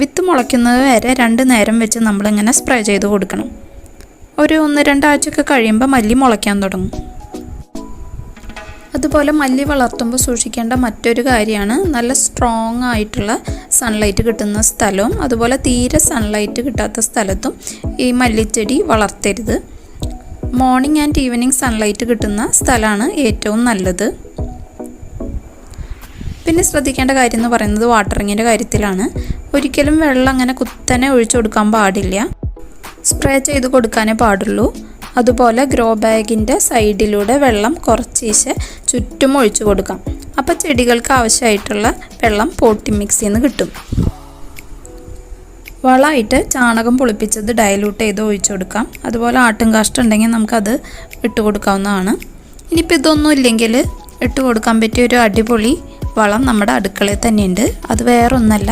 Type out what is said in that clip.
വിത്ത് മുളയ്ക്കുന്നത് വരെ രണ്ട് നേരം വെച്ച് നമ്മളിങ്ങനെ സ്പ്രേ ചെയ്ത് കൊടുക്കണം. ഒരു ഒന്ന് രണ്ടാഴ്ചയൊക്കെ കഴിയുമ്പോൾ മല്ലി മുളയ്ക്കാൻ തുടങ്ങും. അതുപോലെ മല്ലി വളർത്തുമ്പോൾ സൂക്ഷിക്കേണ്ട മറ്റൊരു കാര്യമാണ് നല്ല സ്ട്രോങ് ആയിട്ടുള്ള സൺലൈറ്റ് കിട്ടുന്ന സ്ഥലവും അതുപോലെ തീരെ സൺലൈറ്റ് കിട്ടാത്ത സ്ഥലത്തും ഈ മല്ലിച്ചെടി വളർത്തരുത്. മോർണിംഗ് ആൻഡ് ഈവനിങ് സൺലൈറ്റ് കിട്ടുന്ന സ്ഥലമാണ് ഏറ്റവും നല്ലത്. പിന്നെ ശ്രദ്ധിക്കേണ്ട കാര്യം എന്ന് പറയുന്നത് വാട്ടറിങ്ങിന്റെ കാര്യത്തിലാണ്. ഒരിക്കലും വെള്ളം അങ്ങനെ കുത്തനെ ഒഴിച്ചു കൊടുക്കാൻ പാടില്ല. സ്പ്രേ ചെയ്ത് കൊടുക്കാനേ പാടുള്ളൂ. അതുപോലെ ഗ്രോ ബാഗിന്റെ സൈഡിലൂടെ വെള്ളം കുറച്ചീശെ ചുറ്റും ഒഴിച്ചു കൊടുക്കാം. അപ്പോൾ ചെടികൾക്ക് ആവശ്യമായിട്ടുള്ള വെള്ളം പോട്ടി മിക്സിൽ നിന്ന് കിട്ടും. വളമായിട്ട് ചാണകം പൊളിപ്പിച്ചത് ഡയലൂട്ട് ചെയ്ത് ഒഴിച്ചു കൊടുക്കാം. അതുപോലെ ആട്ടും കാഷ്ടം ഉണ്ടെങ്കിൽ നമുക്കത് ഇട്ട് കൊടുക്കാവുന്നതാണ്. ഇനിയിപ്പോൾ ഇതൊന്നും ഇല്ലെങ്കിൽ ഇട്ട് കൊടുക്കാൻ പറ്റിയ ഒരു അടിപൊളി വളം നമ്മുടെ അടുക്കളയിൽ തന്നെയുണ്ട്. അത് വേറൊന്നല്ല.